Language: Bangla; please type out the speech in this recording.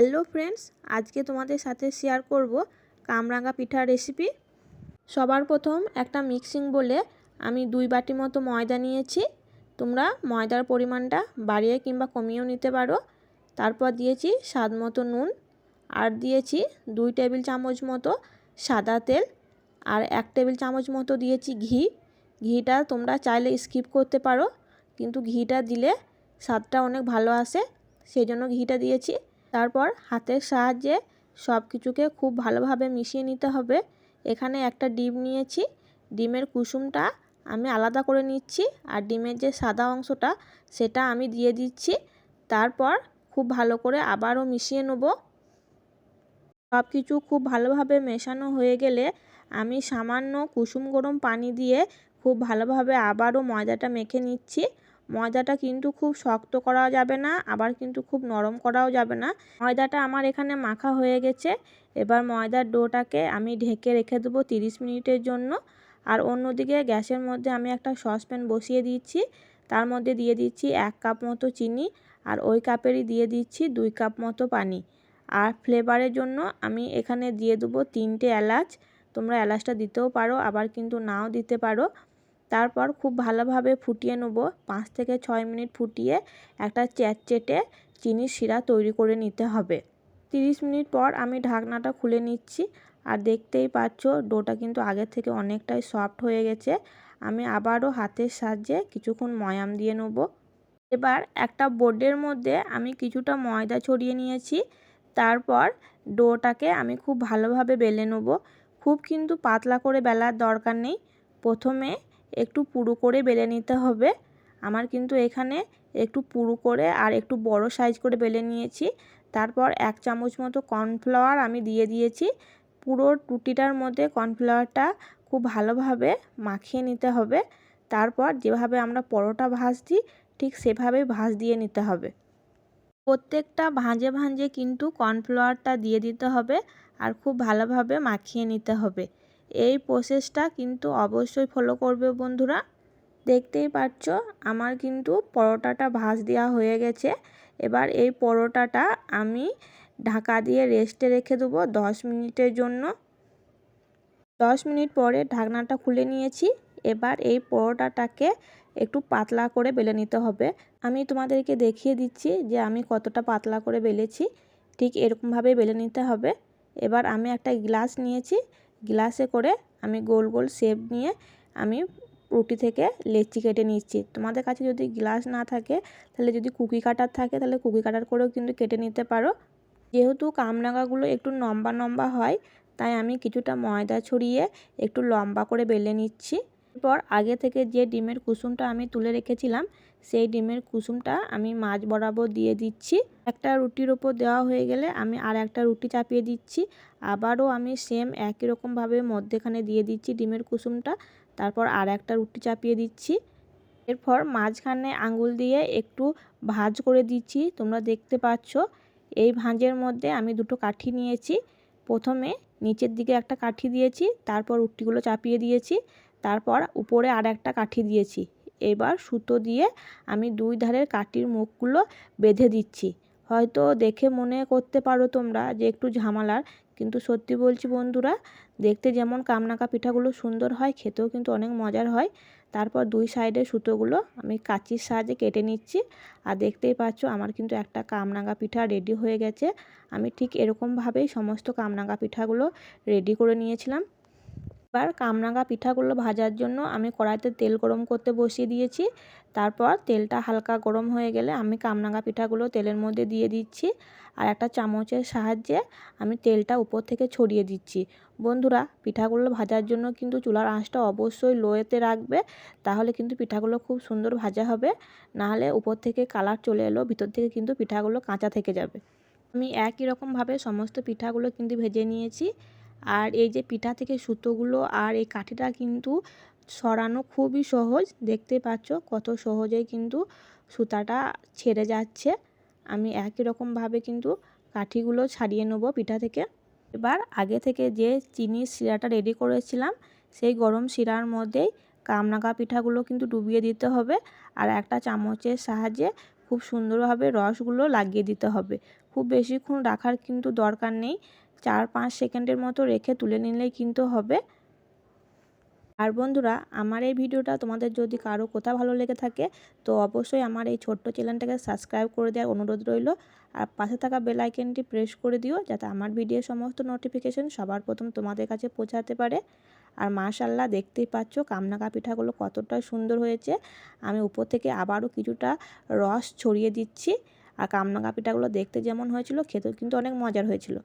হ্যালো ফ্রেন্ডস, আজকে তোমাদের সাথে শেয়ার করব কামরাঙা পিঠার রেসিপি সবার প্রথম একটা মিক্সিং বলে আমি দুই বাটি মতো ময়দা নিয়েছি। তোমরা ময়দার পরিমাণটা বাড়িয়ে কিংবা কমিয়েও নিতে পারো। তারপর দিয়েছি স্বাদ মতো নুন আর দিয়েছি দুই টেবিল চামচ মতো সাদা তেল আর এক টেবিল চামচ মতো দিয়েছি ঘি। ঘিটা তোমরা চাইলে স্কিপ করতে পারো, কিন্তু ঘিটা দিলে স্বাদটা অনেক ভালো আসে। সেই জন্য ঘিটা দিয়েছি। তারপর হাতের সাহায্যে সব কিছুকে খুব ভালোভাবে মিশিয়ে নিতে হবে। এখানে একটা ডিম নিয়েছি। ডিমের কুসুমটা আমি আলাদা করে নিচ্ছি আর ডিমের যে সাদা অংশটা সেটা আমি দিয়ে দিচ্ছি। তারপর খুব ভালো করে আবারও মিশিয়ে নেব। সব কিছু খুব ভালোভাবে মেশানো হয়ে গেলে আমি সামান্য কুসুম গরম পানি দিয়ে খুব ভালোভাবে আবারও ময়দাটা মেখে নিচ্ছি। ময়দাটা কিন্তু খুব শক্ত করা যাবে না, আবার কিন্তু খুব নরম করাও যাবে না। ময়দাটা আমার এখানে মাখা হয়ে গেছে। এবার ময়দার ডোটাকে আমি ঢেকে রেখে দেবো তিরিশ মিনিটের জন্য। আর অন্যদিকে গ্যাসের মধ্যে আমি একটা সসপ্যান বসিয়ে দিচ্ছি। তার মধ্যে দিয়ে দিচ্ছি এক কাপ মতো চিনি আর ওই কাপেরই দিয়ে দিচ্ছি দুই কাপ মতো পানি। আর ফ্লেভারের জন্য আমি এখানে দিয়ে দেবো তিনটে এলাচ। তোমরা এলাচটা দিতেও পারো, আবার কিন্তু নাও দিতে পারো। তারপর খুব ভালোভাবে ফুটিয়ে নেব। পাঁচ থেকে ছয় মিনিট ফুটিয়ে একটা চ্যাটচেটে চিনির শিরা তৈরি করে নিতে হবে। তিরিশ মিনিট পর আমি ঢাকনাটা খুলে নিচ্ছি। আর দেখতেই পাচ্ছ, ডোটা কিন্তু আগের থেকে অনেকটাই সফট হয়ে গেছে। আমি আবারও হাতের সাহায্যে কিছুক্ষণ ময়াম দিয়ে নেব। এবার একটা বোর্ডের মধ্যে আমি কিছুটা ময়দা ছড়িয়ে নিয়েছি। তারপর ডোটাকে আমি খুব ভালোভাবে বেলে নেব। খুব কিন্তু পাতলা করে বেলার দরকার নেই। প্রথমে একটু পুরু করে বেলে নিতে হবে। আমার কিন্তু এখানে একটু পুরু করে আর একটু বড় সাইজ করে বেলে নিয়েছি। তারপর এক চামচ মতো কর্নফ্লাওয়ার আমি দিয়ে দিয়েছি। পুরো রুটিটার মধ্যে কর্নফ্লাওয়ারটা খুব ভালোভাবে মাখিয়ে নিতে হবে। তারপর যেভাবে আমরা পরোটা ভাজছি, ঠিক সেভাবেই ভাজ দিয়ে নিতে হবে। প্রত্যেকটা ভাঁজে ভাঁজে কিন্তু কর্নফ্লাওয়ারটা দিয়ে দিতে হবে আর খুব ভালোভাবে মাখিয়ে নিতে হবে। এই প্রসেসটা কিন্তু অবশ্যই ফলো করবে বন্ধুরা। দেখতেই পাচ্ছ, আমার কিন্তু পরোটাটা ভাজ দেওয়া হয়ে গেছে। এবার এই পরোটাটা আমি ঢাকা দিয়ে রেস্টে রেখে দেবো দশ মিনিটের জন্য। দশ মিনিট পরে ঢাকনাটা খুলে নিয়েছি। এবার এই পরোটাটাকে একটু পাতলা করে বেলে নিতে হবে। আমি তোমাদেরকে দেখিয়ে দিচ্ছি যে আমি কতটা পাতলা করে বেলেছি। ঠিক এরকমভাবে বেলে নিতে হবে। এবার আমি একটা গ্লাস নিয়েছি। গ্লাসে করে আমি গোল গোল শেপ নিয়ে আমি রুটি থেকে লেচি কেটে নিচ্ছি। তোমাদের কাছে যদি গ্লাস না থাকে, তাহলে যদি কুকি কাটার থাকে, তাহলে কুকি কাটার করেও কিন্তু কেটে নিতে পারো। যেহেতু কামরাঙাগুলো একটু লম্বা লম্বা হয়, তাই আমি কিছুটা ময়দা ছড়িয়ে একটু লম্বা করে বেলে নিচ্ছি। এরপর আগে থেকে যে ডিমের কুসুমটা আমি তুলে রেখেছিলাম, সেই ডিমের কুসুমটা আমি মাছ বরাবর দিয়ে দিচ্ছি। একটা রুটির ওপর দেওয়া হয়ে গেলে আমি আর একটা রুটি চাপিয়ে দিচ্ছি। আবারও আমি সেম একই রকমভাবে মধ্যেখানে দিয়ে দিচ্ছি ডিমের কুসুমটা, তারপর আর একটা রুটি চাপিয়ে দিচ্ছি। এরপর মাঝখানে আঙুল দিয়ে একটু ভাজ করে দিচ্ছি, তোমরা দেখতে পাচ্ছ। এই ভাঁজের মধ্যে আমি দুটো কাঠি নিয়েছি। প্রথমে নিচের দিকে একটা কাঠি দিয়েছি, তারপর রুটিগুলো চাপিয়ে দিয়েছি। তারপর উপরে আর একটা কাঠি দিয়েছি। এবার সুতো দিয়ে আমি দুই ধারের কাঠির মুখগুলো বেঁধে দিচ্ছি। হয়তো দেখে মনে করতে পারো তোমরা যে একটু ঝামেলার, কিন্তু সত্যি বলছি বন্ধুরা, দেখতে যেমন কামনাকা পিঠাগুলো সুন্দর হয়, খেতেও কিন্তু অনেক মজার হয়। তারপর দুই সাইডের সুতোগুলো আমি কাঁচির সাহায্যে কেটে নিচ্ছি। আর দেখতেই পাচ্ছ আমার কিন্তু একটা কামনাঙ্গা পিঠা রেডি হয়ে গেছে। আমি ঠিক এরকমভাবেই সমস্ত কামনাঙ্গা পিঠাগুলো রেডি করে নিয়েছিলাম। এবার কামরাঙা পিঠাগুলো ভাজার জন্য আমি কড়াইতে তেল গরম করতে বসিয়ে দিয়েছি। তারপর তেলটা হালকা গরম হয়ে গেলে আমি কামরাঙা পিঠাগুলো তেলের মধ্যে দিয়ে দিচ্ছি আর একটা চামচের সাহায্যে আমি তেলটা উপর থেকে ছড়িয়ে দিচ্ছি। বন্ধুরা, পিঠাগুলো ভাজার জন্য কিন্তু চুলার আঁচটা অবশ্যই লোয়েতে রাখবে, তাহলে কিন্তু পিঠাগুলো খুব সুন্দর ভাজা হবে। নাহলে উপর থেকে কালার চলে এলো, ভিতর থেকে কিন্তু পিঠাগুলো কাঁচা থেকে যাবে। আমি একই রকমভাবে সমস্ত পিঠাগুলো কিন্তু ভেজে নিয়েছি। আর এই যে পিঠা থেকে সুতোগুলো আর এই কাঠিটা কিন্তু সরানো খুবই সহজ। দেখতে পাচ্ছ কত সহজেই কিন্তু সুতাটা ছেড়ে যাচ্ছে। আমি একই রকমভাবে কিন্তু কাঠিগুলো ছাড়িয়ে নেব পিঠা থেকে। এবার আগে থেকে যে চিনির শিরাটা রেডি করেছিলাম, সেই গরম শিরার মধ্যেই কামনাকা পিঠাগুলো কিন্তু ডুবিয়ে দিতে হবে। আর একটা চামচের সাহায্যে খুব সুন্দরভাবে রসগুলো লাগিয়ে দিতে হবে। খুব বেশিক্ষণ রাখার কিন্তু দরকার নেই। চার পাঁচ সেকেন্ডের মতো রেখে তুলে নিলেই কিন্তু হবে। আর বন্ধুরা, আমার এই ভিডিওটা তোমাদের যদি কারও কোথাও ভালো লেগে থাকে, তো অবশ্যই আমার এই ছোট্ট চ্যানেলটাকে সাবস্ক্রাইব করে দেওয়ার অনুরোধ রইল। আর পাশে থাকা বেল আইকনটি প্রেস করে দিও, যাতে আমার ভিডিও সমস্ত নোটিফিকেশন সবার প্রথম তোমাদের কাছে পৌঁছাতে পারে। আর মাশাল্লাহ দেখতেই পাচ্ছ কামনাকা পিঠাগুলো কতটা সুন্দর হয়েছে। আমি উপর থেকে আবারও কিছুটা রস ছড়িয়ে দিচ্ছি। আর কামনা পিঠাগুলো দেখতে যেমন হয়েছিল খেতেও কিন্তু অনেক মজার হয়েছিল।